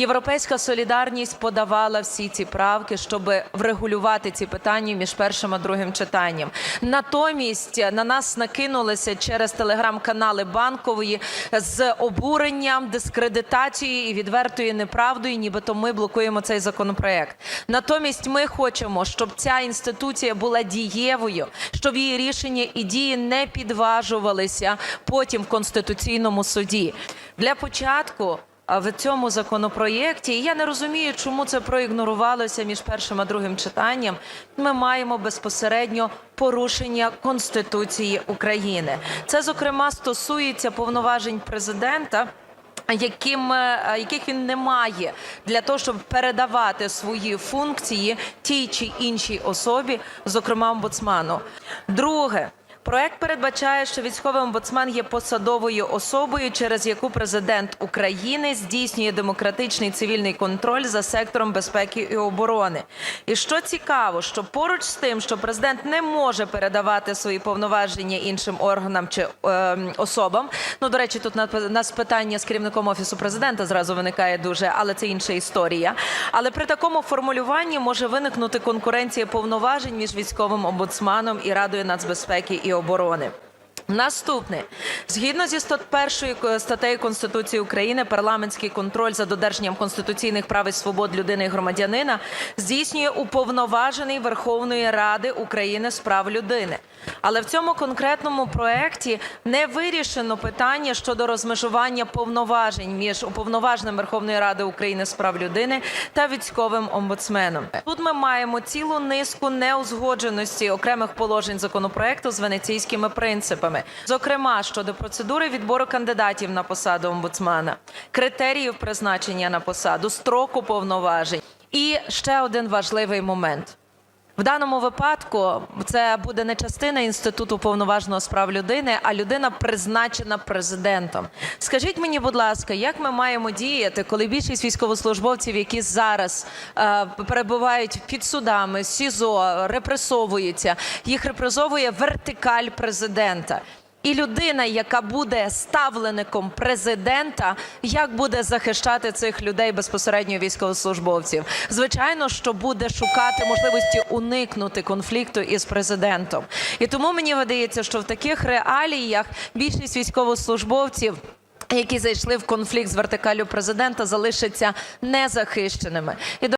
Європейська солідарність подавала всі ці правки, щоб врегулювати ці питання між першим і другим читанням. Натомість на нас накинулися через телеграм-канали банкової з обуренням, дискредитацією і відвертою неправдою, нібито ми блокуємо цей законопроект. Натомість ми хочемо, щоб ця інституція була дієвою, щоб її рішення і дії не підважувалися потім в конституційному суді. Для початку. В цьому законопроєкті і я не розумію, чому це проігнорувалося між першим і другим читанням. Ми маємо безпосередньо порушення Конституції України. Це зокрема стосується повноважень президента. Яким е, яких він не має для того, щоб передавати свої функції тій чи іншій особі, зокрема омбудсману. Друге. Проект передбачає, що військовий омбудсмен є посадовою особою, через яку президент України здійснює демократичний цивільний контроль за сектором безпеки і оборони. І що цікаво, що поруч з тим, що президент не може передавати свої повноваження іншим органам чи е, особам. Ну до речі, тут на нас питання з керівником офісу президента зразу виникає дуже, але це інша історія. Але при такому формулюванні може виникнути конкуренція повноважень між військовим омбудсманом і радою нацбезпеки і оборони. Наступне згідно зі 101 статтею Конституції України, парламентський контроль за додержанням конституційних прав і свобод людини і громадянина здійснює уповноважений Верховної Ради України з прав людини. Але в цьому конкретному проекті не вирішено питання щодо розмежування повноважень між уповноваженим Верховної Ради України з прав людини та військовим омбудсменом. Тут ми маємо цілу низку неузгодженості окремих положень законопроекту з венеційськими принципами, зокрема щодо процедури відбору кандидатів на посаду омбудсмана, критеріїв призначення на посаду, строку повноважень. І ще один важливий момент. В даному випадку це буде не частина інституту повноважного справ людини, а людина призначена президентом. Скажіть мені, будь ласка, як ми маємо діяти, коли більшість військовослужбовців, які зараз е, перебувають під судами, СІЗО, репресовуються, їх репресовує вертикаль президента. І людина, яка буде ставлеником президента, як буде захищати цих людей безпосередньо військовослужбовців? Звичайно, що буде шукати можливості уникнути конфлікту із президентом. І тому мені видається, що в таких реаліях більшість військовослужбовців. Які зайшли в конфлікт з вертикалю президента, залишаться незахищеними. І